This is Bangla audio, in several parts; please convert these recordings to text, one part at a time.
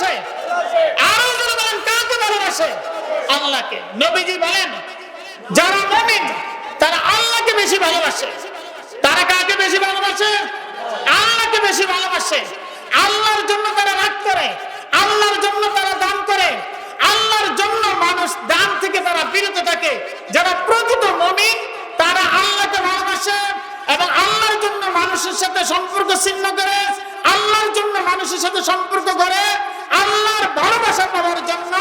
ভালোবাসে, আরও জোরে বলেন কাকে ভালোবাসে, আল্লাহকে। নবীজি বলেন, যারা মুমিন, তারা আল্লাহকে বেশি ভালোবাসে। তারা কাকে বেশি ভালোবাসে? আল্লাহকে বেশি ভালোবাসে। আল্লাহর জন্য তারা রাগ করে, আল্লাহর জন্য তারা দান করে, আল্লাহর জন্য মানুষ দান থেকে তারা বিরত থাকে। যারা প্রকৃত মুমিন, তারা আল্লাহকে ভালোবাসে এবং আল্লাহর জন্য মানুষের সাথে সম্পর্ক ছিন্ন করে, আল্লাহর জন্য মানুষের সাথে সম্পর্ক করে। আল্লাহর ভালোবাসা পাওয়ার জন্য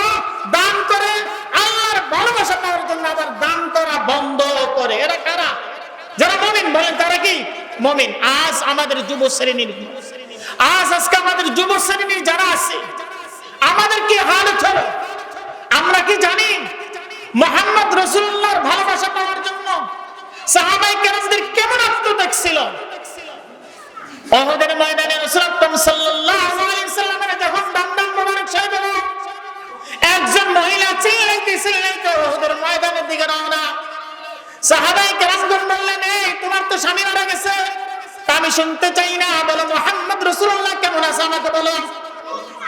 দান করে, আল্লাহর ভালোবাসা পাওয়ার জন্য আবার দান করা বন্ধ করে। এরা কারা? যারা মমিন, বলেন তারা কি? মমিন। আজ আমাদের যুব শ্রেণির আজ, আজকে আমাদের যুব শ্রেণির যারা আছে, আমাদের কি হলো আমরা কি জানি? মোহাম্মদ রসুল্লাহর ভালোবাসা পাওয়ার জন্য সাহাবাই কেরামদের কেমন আত্মত্যাগ ছিল অহদের ময়দানে রসুল সাল্লাল্লাহু আলাইহি সাল্লামের যখন দান্দান মোবারক সাহেব এলো, একজন মহিলা চিল্লাইতে চিল্লাইতে ওদের ময়দানের দিকে রওনা? সাহাবাই কেরামগণ বললেন, এই, তোমার তো স্বামী মারা গেছে। আমি শুনতে চাই না। বলো মোহাম্মদ রসুল্লাহ কেমন আছে আমাকে বলো।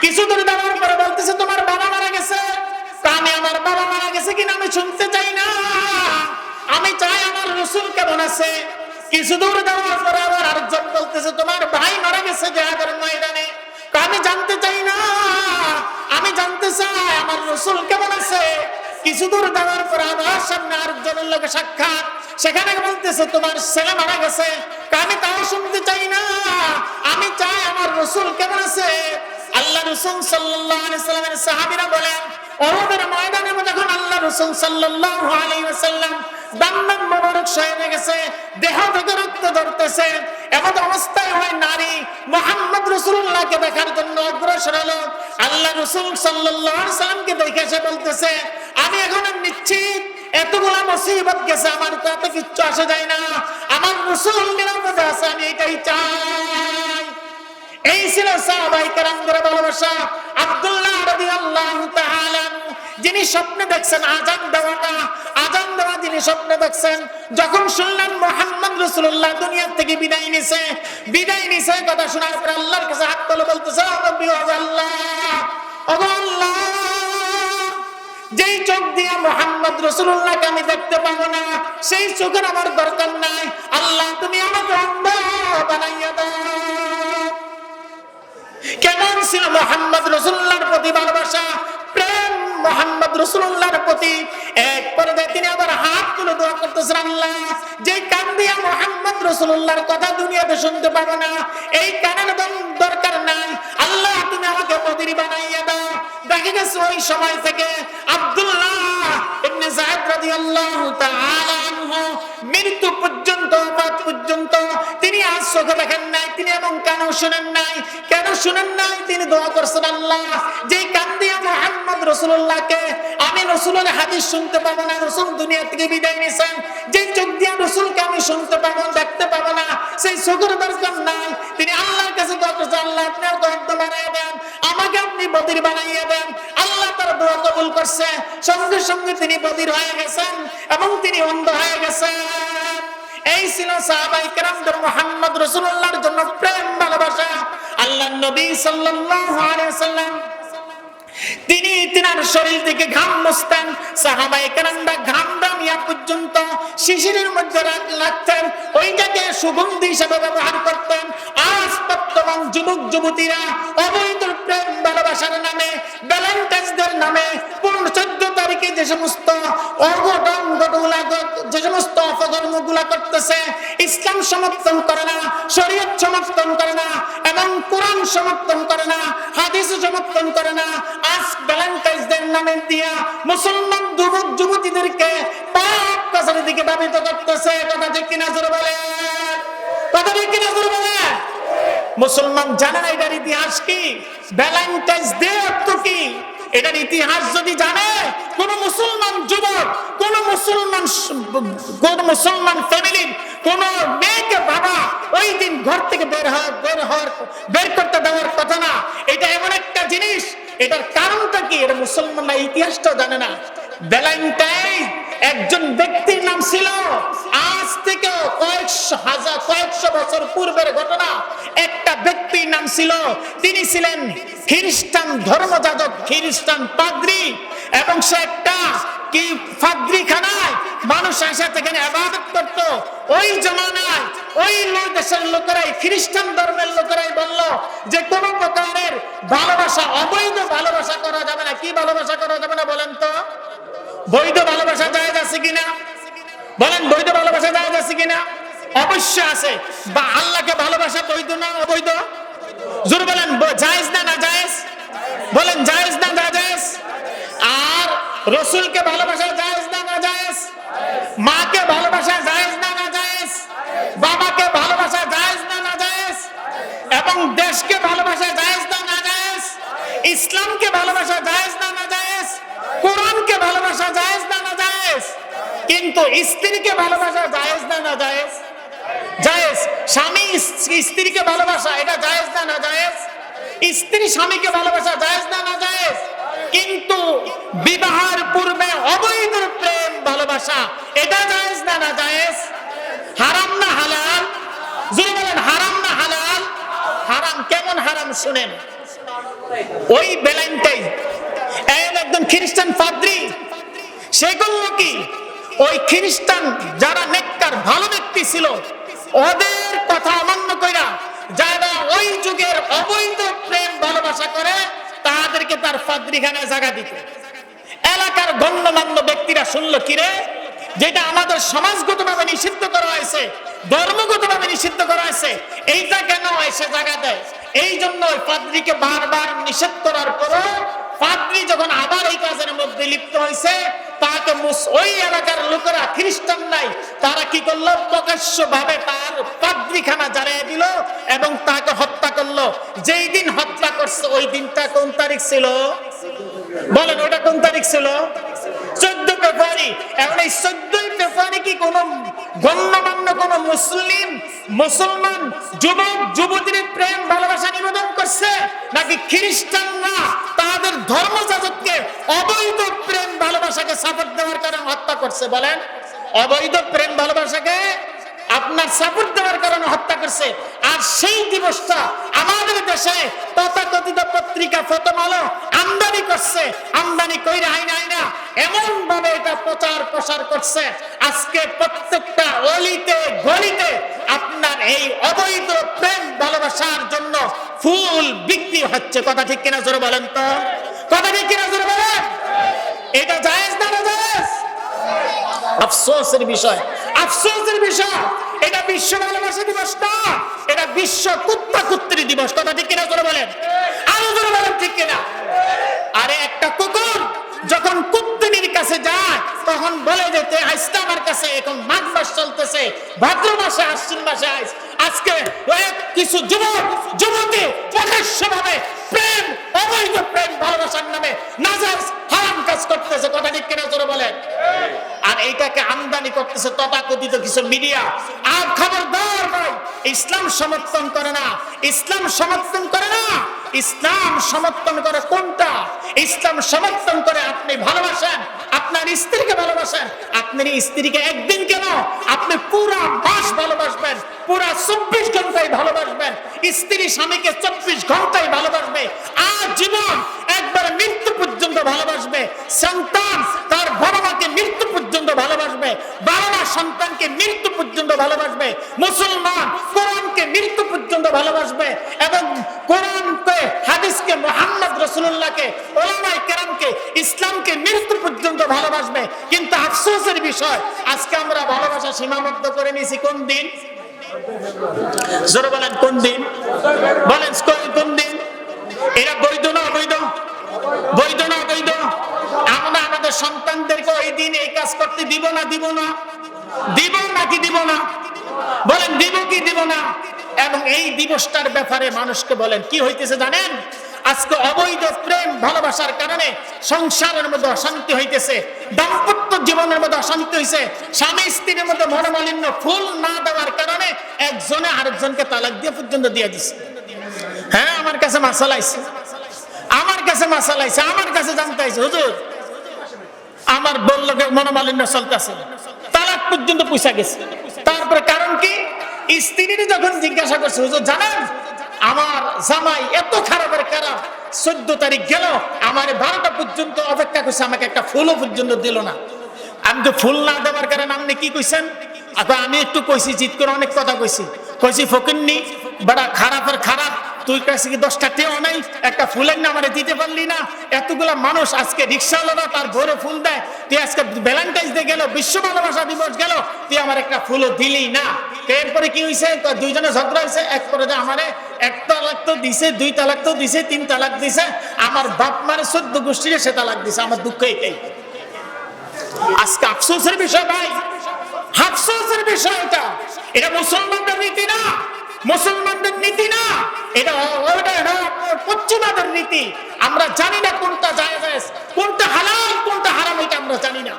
কিছু দূর যাওয়ার পরে বলতেছে, তোমার বাবা মারা গেছে। আমি আমার বাবা মারা গেছে কিনা আমি শুনতে চাই না। আমি চাই আমার রসুল কেমন আছে। কিছু দূর যাওয়ার পরে আবার আরেকজন বলতেছে, তোমার ভাই মারা গেছে জাহাজের ময়দানে। আমি জানতে চাই না। আমি জানতে আমি চাই আমার রসুল কেমন আছে? আল্লাহ রসুল সাল্লামের সাহাবীরা বলেন ওহদের ময়দানে আল্লাহ রসুল ওয়াসাল্লাম দান্নান মোবারক সয়ে গেছে দেহ থেকে রক্ত ধরতেছে এমন অবস্থায় হয় নারী মোহাম্মদ রসুল্লাহকে দেখার জন্য অগ্রসর হলো। আল্লাহ রসুল সাল্লামকে দেখে সে বলতেছে, আমি এখন নিশ্চিত এই ছিল সাহাবাই কারামদের ভালোবাসা। আব্দুল্লাহ রাদিয়াল্লাহু তাআলা যিনি স্বপ্নে দেখছেন, আজান দেওয়াটা, আজান দেওয়া যিনি স্বপ্নে দেখছেন, যখন শুনলেন মোহাম্মদ রাসূলুল্লাহ দুনিয়া থেকে বিদায় নিছে বিদায় নিছে, কথা শোনার পর আল্লাহর কাছে হাত তুলে বলতেছে যেই চোখ দিয়ে মোহাম্মদ রসুল্লাহকে আমি দেখতে পাবো না, সেই চোখের আমার দরকার নাই। আল্লাহ, তুমি আমাকে অন্ধ বানাইয়া দাও। কেমন ছিল মোহাম্মদ রসুল্লাহর প্রতি ভালোবাসা? প্রেম মোহাম্মদ রসুল্লাহর প্রতি এক পর্যায়ে তিনি আবার হাত তুলে দোয়া করতেছেন, আল্লাহ, যে কান দিয়া মোহাম্মদ রসুল্লাহর কথা দুনিয়াতে শুনতে না, এই কানের দরকার নাই, আল্লাহ, তুমি আমাকে বানাইয়া দাও। দেখা গেছে ওই সময় থেকে আব্দুল্লাহ ইবনে যায়েদ রাদিয়াল্লাহু তাআলা আনহু মৃত্যু পর্যন্ত মাত পর্যন্ত তিনি আজ চোখে দেখেন নাই, তিনি এবং শুনেন নাই? কেন শুনেন নাই? তিনি দোয়া করছেন, আল্লাহ যে কান দিয়ে মোহাম্মদ রসুল্লাহকে আমি রসুলের হাদিস শুনতে পাবো না, রসুল দুনিয়া থেকে বিদায় যে চোখ দিয়ে রসুলকে আমি শুনতে পাবো, দেখতে পাবো না, সেই চোখের দরকার নাই। তিনি আল্লাহর কাছে দোয়া করছেন, আল্লাহ, আপনি দর্দ বানাই দেন, আমাকে আপনি বদির বানাইয়া দেন। আল্লাহ তার দোয়া কবুল করছে, সঙ্গে সঙ্গে তিনি বদির হয়ে গেছেন এবং তিনি অন্ধ হয়ে গেছেন। এই ছিল সাহাবাই কেরামদের মোহাম্মদ রসুল্লাহর জন্য প্রেম ভালোবাসা। আল্লাহ নবী সাল্লাম তিনি তিনার শরীর থেকে ঘাম মুছতেন। সাহাবাই কেরামরা ঘাম দামিয়া পর্যন্ত শিশিরের মধ্যে রাখ- রাখতেন। ওই জায়গায় সুগন্ধি হিসেবে ব্যবহার করতেন। আজ বর্তমান যুবক, যুবতীরা অবৈধ প্রেম, ভালোবাসার নামে, ভ্যালেন্টাইন্সদের নামে চোদ্দ তারিখে যে সমস্ত অঘটন ঘটনা যে সমস্ত অপকর্মগুলা করতেছে, ইসলাম সমর্থন করে না, শরীয়ত সমর্থন করে না, এবং কোরআন সমর্থন করে না, হাদিস সমর্থন করে না, আজ ব্যালেন্টাইন্সদের নামে দিয়া মুসলমান যুবক, যুবতীদেরকে পাপ কাছারি দিকে দাবিত করতেছে। কথা ঠিক কিনা জোরে বলে কথা ঠিক কিনা জোরে বলে মুসলমান জানে না এটার ইতিহাস কি? ভ্যালেন্টাইন্স ডে কি? এটার ইতিহাস যদি জানে, কোন মুসলমান যুবক, কোন মুসলমান কোন মুসলমান ফ্যামিলির কোন মেয়েকে বাবা ওই দিন ঘর থেকে বের হওয়ার বের হওয়ার, বের করতে দেওয়ার কথা না। এটা এমন একটা জিনিস, এটার কারণটা কি? এটা মুসলমানরা ইতিহাসটা জানে না। ভ্যালেন্টাইন একজন ব্যক্তির নাম ছিল। আজ থেকে কয়েকশো হাজার কয়েকশো বছর পূর্বের ঘটনা। একটা ব্যক্তির নাম ছিল। তিনি ছিলেন খ্রিস্টান ধর্মযাজক খ্রিস্টান পাদ্রী এবং সে একটা কি ফাদ্রি খানায় মানুষ এসে সেখানে আবাদত করত। ওই জমানায় ওই দেশের লোকেরাই খ্রিস্টান ধর্মের লোকেরাই বলল যে কোন প্রকারের ভালোবাসা, অবৈধ ভালোবাসা করা যাবে না। কি ভালোবাসা করা যাবে না বলেন তো? বৈধ ভালোবাসা জায়েজ আছে কিনা? বলেন, বৈধ ভালোবাসা জায়েজ আছে কিনা? অবশ্য আছে। বা আল্লাহকে ভালোবাসা বৈধ না অবৈধ? জোর বলেন জায়েজ না না জায়েজ? বলেন, জায়েজ না না জায়েজ? আর রসুলকে ভালোবাসা জায়েজ না না জায়েজ? মাকে ভালোবাসা জায়েজ না না জায়েজ? বাবাকে ভালোবাসা জায়েজ না না জায়েজ? এবং দেশকে ভালোবাসা জায়েজ না না জায়েজ? ইসলামকে ভালোবাসা জায়েজ না না জায়েজ? কোরআনকে ভালোবাসা জায়েজ না না জায়েজ? কিন্তু স্ত্রীকে ভালোবাসা জায়েজ না না জায়েজ? জায়েজ। স্বামী স্ত্রীকে ভালোবাসা, এটা জায়েজ না না জায়েজ? স্ত্রী স্বামীকে ভালোবাসা জায়েজ না না জায়েজ? কিন্তু বিবাহের পূর্বে অবৈধ প্রেম, ভালোবাসা, এটা জায়েজ না না জায়েজ? হারাম না হালাল? যদি বলেন, হারাম না হালাল? হারাম, কেমন হারাম শুনেন? ওই ভ্যালেন্টাইন একজন খ্রিস্টান ফাদ্রি সেগুলো কি? ওই খ্রিস্টান যারা নেককার, ভালো ব্যক্তি ছিল, ওদের কথা অমান্য কইরা যারা ওই যুগের অবৈধ প্রেম ভালোবাসা করে, তাদেরকে তার ফাদ্রিখানায় জায়গা দিত। এলাকার গণ্যমান্য ব্যক্তিরা শুনলো কিরে যেটা আমাদের সমাজগতভাবে নিষিদ্ধ করা হয়েছে, ধর্মগতভাবে নিষিদ্ধ করা হয়েছে, এইটা কেন এসে জায়গা দেয়? এই জন্য ওই পাদ্রিকে বারবার নিষেধ করার পরও পাদ্রি যখন আবার এই কাজের মধ্যে লিপ্ত হয়েছে তাকে ওই এলাকার লোকেরা খ্রিস্টান নাই। তারা কি করল? প্রকাশ্য ভাবে তার পাদ্রিখানা দিল এবং তাকে হত্যা করল। যেই দিন হত্যা করছে, ওই দিনটা কোন তারিখ ছিল? বলেন, ওটা কোন তারিখ ছিল? চোদ্দ ফেব্রুয়ারি। এখন এই চোদ্দই ফেব্রুয়ারি কি কোন গণ্যমান্য কোন মুসলিম, মুসলমান, যুবক, যুবতীর প্রেম, ভালোবাসা নিবেদন করছে? নাকি খ্রিস্টানরা তাদের ধর্মযাজককে অবৈধ ভালোবাসাকে সাপোর্ট দেওয়ার কারণে হত্যা করছে, বলেন। অবৈধ প্রেম ভালোবাসাকে আপনার সাপোর্ট দেওয়ার কারণে হত্যা করছে। আর সেই দিবসটা আমাদের দেশে তথাকথিত পত্রিকা প্রথম আলো আমদানি করছে। আমদানি কইরা আইনা আইনা এমন ভাবে এটা প্রচার প্রসার করছে। আজকে প্রত্যেকটা অলিতে, গলিতে আপনার এই অবৈধ প্রেম ভালোবাসার জন্য ফুল বিক্রি হচ্ছে। কথা ঠিক কিনা জোরে বলেন তো? কথা ঠিক কিনা জোরে বলেন? এটা জায়েজ আফসোসের বিষয়। আফসোসের বিষয়। এটা বিশ্ব ভালোবাসা দিবস না, এটা বিশ্ব কুত্তা কুত্রি দিবস। কথা ঠিক কিনা করে বলেন? আরও করে বলেন ঠিক কিনা? আরে একটা কুকুর যখন কুত্তিনীর কাছে যায়, তখন বলে যেতে আজকে আমার কাছে, এখন মাঘ মাস চলতেছে, ভাদ্র মাসে, আশ্বিন মাসে আইস। আজকে কিছু যুবক, যুবতী প্রকাশ্যভাবে প্রেম অবৈধ প্রেম, ভালোবাসার নামে নাজাজ হারাম কাজ করতেছে। কথা ঠিক কিনা জোরে বলেন? আর এইটাকে আমদানি করতেছে তথাকথিত কিছু মিডিয়া। আর খবরদার ভাই, ইসলাম সমর্থন করে না। ইসলাম সমর্থন করে না। ইসলাম সমর্থন করে কোনটা? ইসলাম সমর্থন করে আপনি ভালোবাসেন, আপনার স্ত্রীকে ভালোবাসেন আপনার স্ত্রীকে একদিন কেন? আপনি পুরা মাস ভালোবাসবেন, পুরা চব্বিশ ঘন্টায় ভালোবাসবেন, স্ত্রী স্বামীকে চব্বিশ ঘন্টায় ভালোবাসবে, আর জীবন একবার মৃত্যু পর্যন্ত ভালোবাসবে, সন্তান তার বাবা মাকে মৃত্যু পর্যন্ত ভালোবাসবে মা সন্তানকে মৃত্যু পর্যন্ত ভালোবাসবে, মুসলমান কোরআনকে মৃত্যু পর্যন্ত ভালোবাসবে এবং কোরআনকে, হাদিসকে, মোহাম্মদ রসুল্লাহকে ওলামাই কেরামকে, ইসলামকে মৃত্যু পর্যন্ত ভালোবাসবে। কিন্তু আফসোসের বিষয়, আজকে আমরা ভালোবাসা সীমাবদ্ধ করে নিয়েছি কোন দিন? জোরে বলেন, কোন দিন? বলেন কোন- দিন? এটা বৈধ না অবৈধ? বৈধ না অবৈধ? আমরা আমাদের সন্তানদেরকে ওই দিন এই কাজ করতে দিব না দিব না? দিব নাকি দিব না? বলেন, দিব কি দিব না? এবং এই দিবসটার ব্যাপারে মানুষকে বলেন, কি হইতেছে জানেন? আজকে অবৈধ প্রেম ভালোবাসার কারণে সংসারের মধ্যে অশান্তি হইতেছে, দাম্পত্য জীবনের মধ্যে অশান্তি হইছে, স্বামী স্ত্রীর মধ্যে মনোমালিন্য ফুল না দেওয়ার কারণে একজনে আরেকজনকে তালাক দিয়ে পর্যন্ত দিয়ে দিছে। হ্যাঁ আমার কাছে মাসাল আইছে আমার কাছে মাসাল আইছে আমার কাছে জানতে আইছে। হুজুর, আমার বলল মনোমালিন্য চলতেছে। পর্যন্ত পয়সা গেছে। তারপরে কারণ কি? স্ত্রীর যখন জিজ্ঞাসা করছে, হুজুর, জানেন, আমার জামাই এত খারাপের খারাপ, চোদ্দ তারিখ গেল, আমার বারোটা পর্যন্ত অপেক্ষা করছে, আমাকে একটা ফুলও পর্যন্ত দিল না। আমি তো ফুল না দেওয়ার কারণে আপনি কি কইছেন? আচ্ছা আমি একটু কইছি জিত করে অনেক কথা কইছি। কইছি, ফকিন্নি, বড়া খারাপের খারাপ তুই কাছে কি দশটা টেও নাই? একটা ফুলের না দিতে পারলি না। এতগুলা মানুষ আজকে রিক্সাওয়ালারা তার ফুল দেয়। তুই আজকে ডে গেল, বিশ্ব ভালোবাসা দিবস গেল, তুই আমার একটা ফুলও দিলি না। এরপরে কি হয়েছে দুইজনে ঝগড়া হয়েছে এক করে যে আমারে এক তালাক তো দিছে, দুই তালাক তো দিছে, তিন তালাক দিছে। আমার বাপ মারে চোদ্দ গোষ্ঠীরে সে তালাক দিছে। আমার দুঃখ এটাই। আজকে আফসোসের বিষয় ভাই। আফসোসের বিষয় এটা। এটা মুসলমানদের নীতি না। মুসলমানদের নীতি না, এটা পশ্চিমাদের নীতি। আমরা জানি না কোনটা জায়েজ, কোনটা হালাল, কোনটা হারাম এটা আমরা জানি না।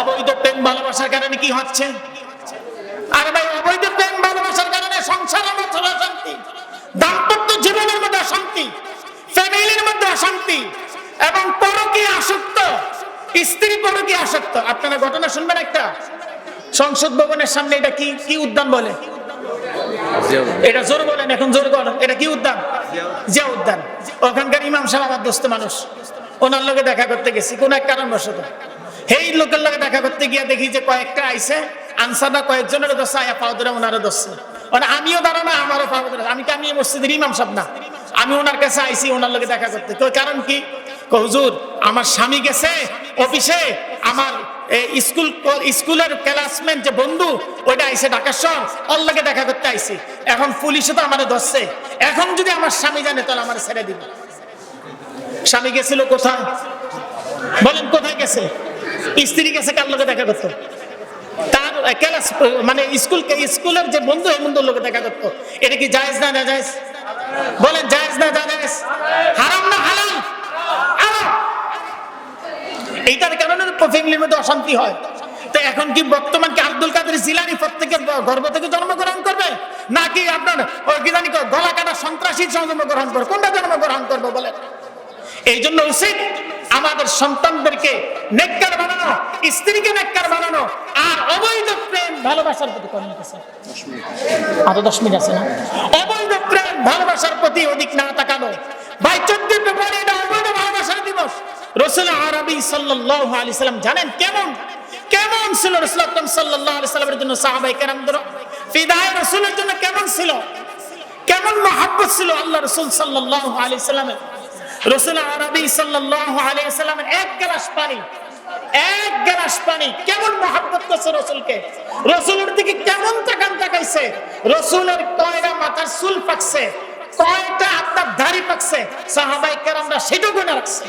অবৈধ প্রেম ভালোবাসার কারণে কি হচ্ছে? আরে ভাই, অবৈধ প্রেম ভালোবাসার কারণে সংসারের মধ্যে অশান্তি দাম্পত্য জীবনের মধ্যে অশান্তি। ফ্যামিলির মধ্যে অশান্তি। এবং পরকে আসক্ত। স্ত্রী পরকে আসক্ত। আপনারা ঘটনা শুনবেন একটা? সংসদ ভবনের সামনে এটা কি কি উদ্যান বলে? এটা জোর বলেন, এখন জোর বলেন। এটা কি উদ্যান? জিয়া উদ্যান। ওখানকার ইমাম সাহেব আমার দোস্ত মানুষ। ওনার লোকে দেখা করতে গেছি, কোন এক কারণবশত। এই লোকের লোকে দেখা করতে গিয়ে দেখি যে কয়েকটা আইসে আনসাররা কয়েকজনের দোষে আয়া পাও ধরে ওনারও দোষে মানে আমিও দাঁড়ানো, আমারও পাও ধরে আমি তো, আমি মসজিদের ইমাম সাহেব না। আমি ওনার কাছে আইসি ওনার লোকে দেখা করতে। তো কারণ কি? হুজুর আমার স্বামী গেছে অফিসে, আমার স্কুল, স্কুলের ক্লাসমেট যে বন্ধু, ওইটা আইসে ঢাকার শহর। দেখা করতে আইসি এখন পুলিশে তো ধরছে। এখন যদি আমার স্বামী জানে, তাহলে আমার ছেড়ে দিবে। স্বামী গেছিল কোথায়? বলেন, কোথায় গেছে? স্ত্রী গেছে কার লোকে দেখা করতো? তার ক্লাস মানে স্কুল, স্কুলের যে বন্ধু, এই বন্ধুর লোকে দেখা করতো। এটা কি জায়েজ না না জায়েজ বলেন, জায়েজ না জায়েজ? হারাম না হালাল হারাম এইটার কারণে ফ্যামিলির মধ্যে অশান্তি হয়। তো এখন কি বর্তমান কি আব্দুল কাদের জিলানি প্রত্যেকের গর্ভ থেকে জন্মগ্রহণ করবে? নাকি আপনার কি জানি গলা কাটা সন্ত্রাসী জন্মগ্রহণ করবে? কোনটা জন্মগ্রহণ করবে বলে এই জন্য উচিত আমাদের সন্তানদেরকে নেককার বানানো, স্ত্রীকে নেককার বানানো আর অবৈধ প্রেম ভালোবাসার প্রতি কম আছে আরও দশ মিনিট আছে না? অবৈধ প্রেম ভালোবাসার প্রতি অধিক না তাকানো ভাই চোদ্দ ফেব্রুয়ারি এটা অবৈধ ভালোবাসার দিবস সাল্লাল্লাহু সাল্লাম জানেন কেমন? কেমন ছিল রসুল আকরাম আলাইহি সাল্লামের জন্য সাহাবায়ে কেরামদের ফিদায়ে রসুলের জন্য কেমন ছিল? কেমন মহাব্বত ছিল আল্লাহ রসুল আলাইহি সাল্লামের? রসুল আরবি আলাইহি সাল্লামের এক গ্লাস পানি, এক গ্লাস পানি কেমন মহাব্বত করছে রসুলকে? রসুলের দিকে কেমন তাকান তাকাইছে? রসুলের মাথার পাকছে? কয়টা আপনার পাকছে? সাহাবাই কেরামরা সেটাও গুণে রাখছে।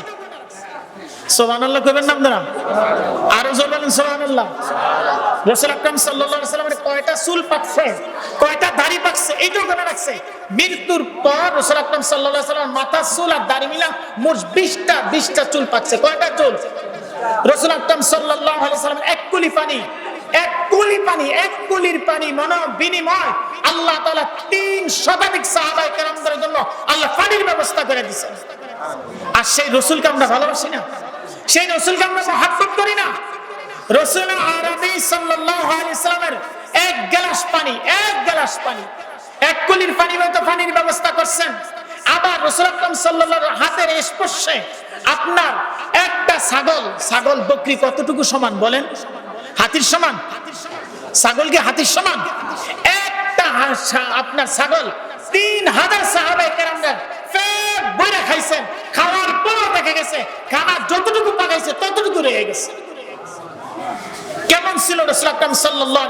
দাঁড়াম আরও জোর বলেন কয়টা চুল পাকছে, কয়টা দাড়ি পাকছে, এইটাও রাখছে? মৃত্যুর পর আকরাম মাথা চুল আর দাড়ি মিলা মোট 20টা 20টা চুল পাকছে। কয়টা চুল? আকরাম এক কুলি পানি, এক কুলি পানি, এক কুলির পানি মন বিনিময় আল্লাহ তাআলা তিন শতাধিক সাহাবায়ে কেরামদের জন্য আল্লাহ পানির ব্যবস্থা করে দিয়েছেন। আর সেই রসুলকে আমরা ভালোবাসি না? সেই রসুলকে আমরা মহাব্বত করি না। রসুল আরবি সাল্লাল্লাহু আলাইহি সাল্লামের এক গ্লাস পানি, এক গ্লাস পানি, এক কুলির পানি হয়তো পানির ব্যবস্থা করছেন। আবার রসুল আকরাম সাল্লাল্লাহু হাতের স্পর্শে আপনার একটা ছাগল ছাগল বকরি কতটুকু সমান বলেন? হাতির সমান? ছাগল কি হাতির সমান? একটা আপনার ছাগল তিন হাজার সাহাবাই কেরামরা পেট বইরা খাইছেন, খাওয়ার পরও দেখা গেছে খানা যতটুকু পাকাইছে ততটুকু রয়ে গেছে। কেমন ছিল রসুল আকরাম ওয়াসাল্লাম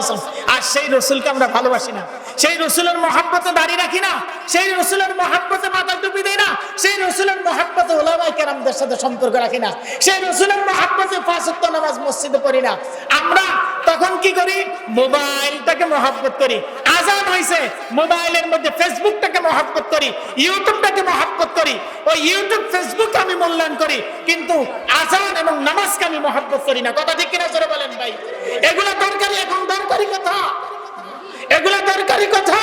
আর সেই রসুলকে আমরা ভালোবাসি না। সেই রসুলের মহাব্বতে দাঁড়িয়ে রাখি না। সেই রসুলের মহাব্বতে মাথা টুপি না। সেই রসুলের মহাব্বতে ওলামাই কেরামদের সাথে সম্পর্ক রাখি না। সেই রসুলের মহাব্বতে পাঁচ ওয়াক্ত নামাজ মসজিদে পড়ি না। আমরা তখন কি করি? মোবাইলটাকে মহাব্বত করি। আজান হয়েছে, মোবাইলের মধ্যে ফেসবুকটাকে মহাব্বত করি, ইউটিউবটাকে মহাব্বত করি, ওই ইউটিউব ফেসবুক আমি মূল্যায়ন করি, কিন্তু আজান এবং নামাজকে আমি মহাব্বত করি না। কথা ঠিক কিনা বলেন ভাই? এগুলো দরকারি, এখন দরকারি কথা? এগুলো দরকারি কথা?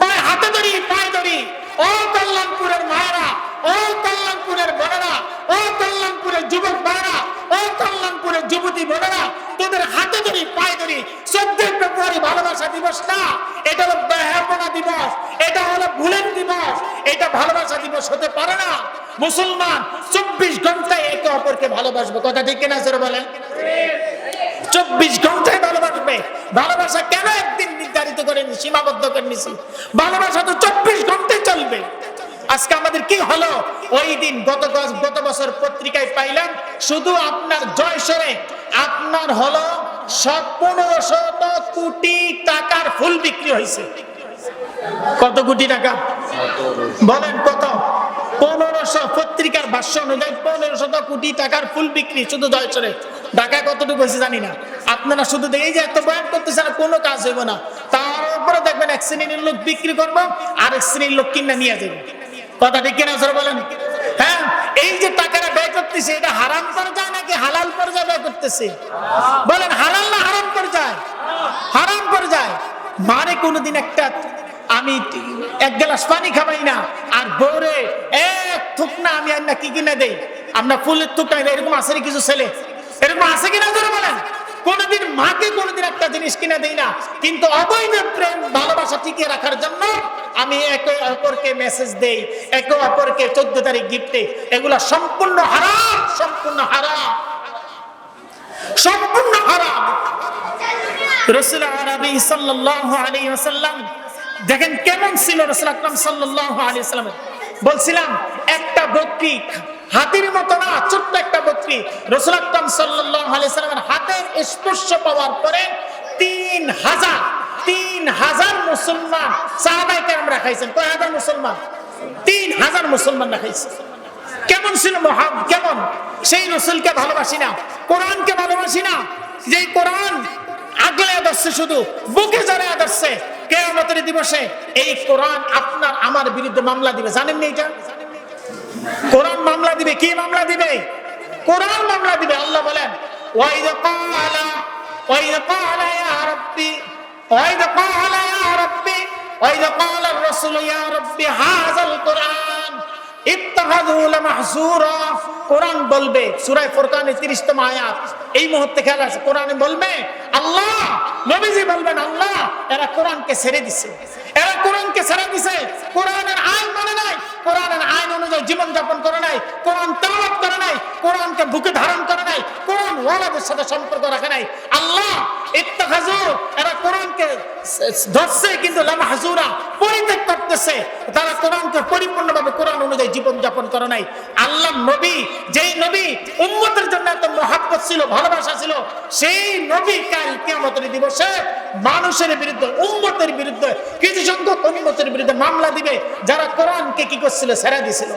ভাই, হাতে ধরি, পায়ে ধরি। ও কল্যাণপুরের মায়েরা, ও কল্যাণপুরের বোনেরা, ও কল্যাণপুরের যুবক ভাইরা, ও কল্যাণপুরের যুবতী বোনেরা, তোদের হাতে ধরি পায়ে ধরি চোদ্দই ফেব্রুয়ারি ভালোবাসা দিবস না এটা হলো বেহাপনা দিবস এটা হলো ভুলের দিবস এটা ভালোবাসা দিবস হতে পারে না। মুসলমান চব্বিশ ঘন্টায় একে অপরকে ভালোবাসবে কথা ঠিক কিনা স্যার বলেন? চব্বিশ ঘন্টায় ভালোবাসবে। ভালোবাসা কেন একদিন নির্ধারিত করে নি, সীমাবদ্ধ করে নিছি ভালোবাসা তো চব্বিশ ঘন্টায় চলবে। আজকে আমাদের কি হলো? ওই দিন গত গত- বছর পত্রিকায় পাইলাম শুধু আপনার জয়সরে আপনার হলো টাকা? ঢাকায় কতটুকু হয়েছে জানি না। আপনারা শুধু এই যে এত বয়ান আর কোনো কাজ হইব না। তার উপরে দেখবেন এক শ্রেণির লোক বিক্রি করব আর এক শ্রেণির লোক কিনা নিয়ে যাবে। কথা ঠিক কিনা বলেন? হ্যাঁ এই যে টাকাটা মানে কোনোদিন একটা আমি এক গ্লাস পানি খাবাই না, আর বউরে এক থুক না আমি আর না কি কিনা দেই? আমরা ফুলের থুক না এরকম রে কিছু ছেলে? এরকম আছে কিনা ধরে বলেন? কোনোদিন মাকে কোনোদিন একটা জিনিস কিনে দেই না। কিন্তু অবৈধ প্রেম ভালোবাসা টিকিয়ে রাখার জন্য আমি একে অপরকে মেসেজ দেই, একে অপরকে চোদ্দ তারিখ গিফটে এগুলা সম্পূর্ণ হারাম সম্পূর্ণ হারাম। সম্পূর্ণ হারাম। রসুল আরবি সাল্লাল্লাহু আলাইহি ওয়াসাল্লাম, দেখেন কেমন ছিল রসুল আকরাম আলাইহি ওয়াসাল্লাম বলছিলাম, একটা বকরি হাতির মতো না, ছোট্ট একটা বকরি। রসুল আকরাম ওয়াসাল্লামের হাতের স্পর্শ পাওয়ার পরে তিন হাজার তিন হাজার মুসলমান সাহাবাই কেরাম রাখাইছেন কয় হাজার মুসলমান? তিন হাজার মুসলমান রাখাইছে কেমন ছিল মহাব কেমন? সেই রসুলকে ভালোবাসি না, কোরআনকে ভালোবাসি না। যে কোরআন আগলে আদর্শে শুধু, বুকে জড়ে আদর্শে কেয়ামতের দিবসে এই কোরআন আপনার, আমার বিরুদ্ধে মামলা দিবে। জানেন নি এটা? কোরআন মামলা দিবে, কি মামলা দিবে? কোরআন মামলা দিবে, আল্লাহ বলেন কোরআন বলবে, সূরা ফুরকানের 30 তম আয়াত, এই মুহূর্তে খেয়াল আছে, কোরআনে বলবে, আল্লাহ বলবেন, আল্লাহ, এরা কোরআনকে ছেড়ে দিছে, এরা কোরআনকে ছেড়ে দিছে, কোরআনের আইন মানে নাই কোরআনের আইন অনুযায়ী জীবনযাপন করে নাই, কোরআন তেলাওয়াত করে নাই, কোরআনকে বুকে ধারণ করে নাই, কোরআন ওয়ালাদের সাথে সম্পর্ক রাখে নাই। আল্লাহ তারা কোরআন অনুযায়ী জীবন যাপন করে নাই। আল্লাহ নবী নবী জন্য ভালোবাসা ছিল, সেই নবী মানুষের বিরুদ্ধে, উম্মতের বিরুদ্ধে কিছু সংখ্যক উম্মতের বিরুদ্ধে মামলা দিবে। যারা কোরআনকে কি করছিল ছেড়ে দিছিল।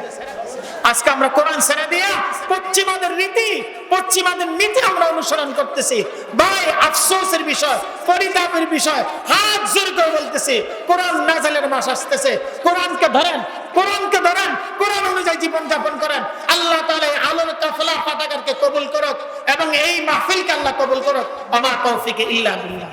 আজকে আমরা কোরআন ছেড়ে দিয়া পশ্চিমাদের রীতি, পশ্চিমাদের নীতি আমরা অনুসরণ করতেছি। ভাই, আফসোসের বিষয়, পরিতাপের বিষয়, হাত জোর করে বলতেছি, কোরআন নাজালের মাস আসতেছে। কোরআনকে ধরেন কোরআনকে ধরেন, কোরআন অনুযায়ী জীবন যাপন করেন। আল্লাহ এই আলোর কাফলা পাতাকারকে কবুল করুক এবং এই মাহফিলকে আল্লাহ কবুল করুক। আমার তৌফিকে ইল্লা